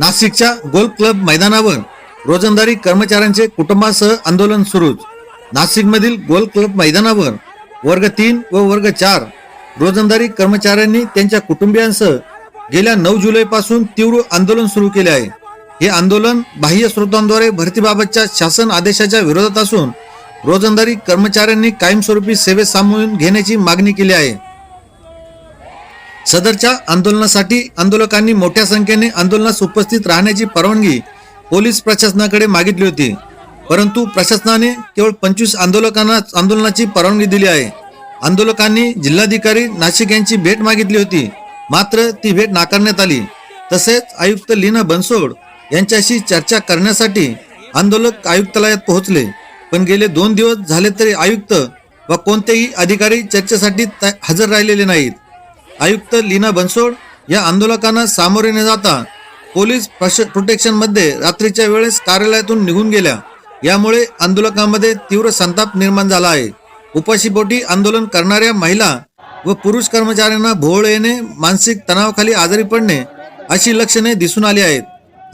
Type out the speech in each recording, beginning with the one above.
नाशिकच्या golf club मैदानावर रोजंदारी कर्मचाऱ्यांचे कुटुंबासह आंदोलन सुरूच. नाशिकमधील गोल्फ क्लब मैदानावर वर्ग तीन व वर्ग चार रोजंदारी कर्मचाऱ्यांनी त्यांच्या कुटुंबियांसह गेल्या नऊ जुलैपासून तीव्र आंदोलन सुरू केले आहे. हे आंदोलन बाह्य स्रोतांद्वारे भरतीबाबतच्या शासन आदेशाच्या विरोधात असून रोजंदारी कर्मचाऱ्यांनी कायमस्वरूपी सेवेत सामावून घेण्याची मागणी केली आहे. सदरच्या आंदोलनासाठी आंदोलकांनी मोठ्या संख्येने आंदोलनास उपस्थित राहण्याची परवानगी पोलीस प्रशासनाकडे मागितली होती. परंतु प्रशासनाने केवळ पंचवीस आंदोलकांना आंदोलनाची परवानगी दिली आहे. आंदोलकांनी जिल्हाधिकारी नाशिक यांची भेट मागितली होती. मात्र ती भेट नाकारण्यात आली. तसेच आयुक्त लीना बनसोड यांच्याशी चर्चा करण्यासाठी आंदोलक आयुक्तालयात पोहोचले. पण गेले दोन दिवस झाले तरी आयुक्त व कोणतेही अधिकारी चर्चेसाठी त- हजर राहिलेले नाहीत. आयुक्त लीना बनसोड या आंदोलकांना सामोरे न जाता पोलीस प्रश- प्रोटेक्शनमध्ये रात्रीच्या वेळेस कार्यालयातून निघून गेल्या. यामुळे आंदोलकांमध्ये तीव्र संताप निर्माण झाला आहे. उपाशीपोटी आंदोलन करणाऱ्या महिला व पुरुष कर्मचाऱ्यांना भोवळ येणे मानसिक तणावाखाली आजारी पडणे अशी लक्षणे दिसून आली आहेत.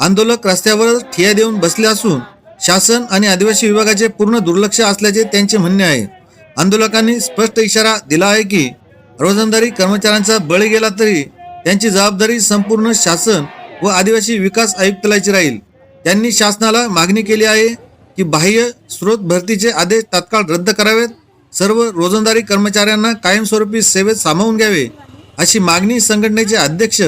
आंदोलक रस्त्यावर ठिया देऊन बसले असून शासन आणि आदिवासी विभागाचे पूर्ण दुर्लक्ष असल्याचे त्यांचे म्हणणे आहे. आंदोलकांनी स्पष्ट इशारा दिला आहे की रोजंदारी कर्मचाऱ्यांचा बळी गेला तरी त्यांची जबाबदारी संपूर्ण शासन व आदिवासी विकास आयुक्तालयाची राहील. त्यांनी शासनाला मागणी केली आहे की बाह्य स्रोत भरतीचे आदेश तात्काळ रद्द करावेत. सर्व रोजंदारी कर्मचाऱ्यांना कायमस्वरूपी सेवेत सामावून घ्यावे अशी मागणी संघटनेचे अध्यक्ष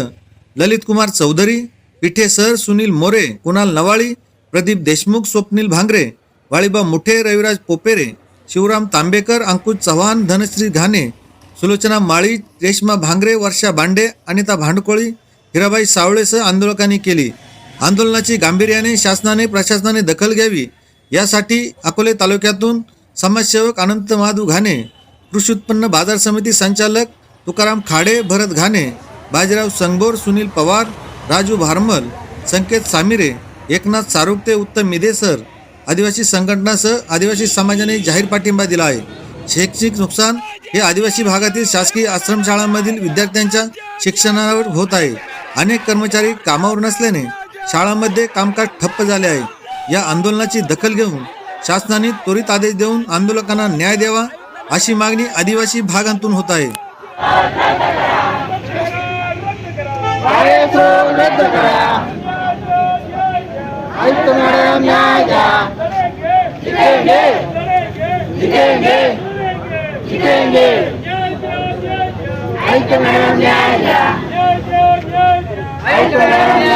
ललित कुमार चौधरी पिठे सर सुनील मोरे कुणाल नवाळी प्रदीप देशमुख स्वप्नील भांगरे वाळीबा मुठे रविराज पोपेरे शिवराम तांबेकर अंकुश चव्हाण धनश्री घाणे सुलोचना माळी रेश्मा भांगरे वर्षा भांडे अनिता भांडकोळी हिराबाई सावळेसह आंदोलकांनी केली. आंदोलनाची गांभीर्याने शासनाने प्रशासनाने दखल घ्यावी यासाठी अकोले तालुक्यातून समाजसेवक अनंत महादू घाणे कृषी उत्पन्न बाजार समिती संचालक तुकाराम खाडे भरत घाणे बाजीराव संगोर सुनील पवार राजू भारमल संकेत सामिरे एकनाथ सारुगते उत्तम मिदेसर आदिवासी संघटनासह आदिवासी समाजाने जाहीर पाठिंबा दिला आहे. शैक्षणिक नुकसान हे आदिवासी भागातील शासकीय आश्रमशाळांमधील विद्यार्थ्यांच्या शिक्षणावर होत आहे. अनेक कर्मचारी कामावर नसल्याने शाळांमध्ये कामकाज ठप्प झाले आहे. या आंदोलनाची दखल घेऊन शासनाने त्वरित आदेश देऊन आंदोलकांना न्याय द्यावा अशी मागणी आदिवासी भागांतून होत आहे. न्याय द्या. जितेंगे आयुक्त मॅडम न्याय द्या आयुक्त मॅडम न्याय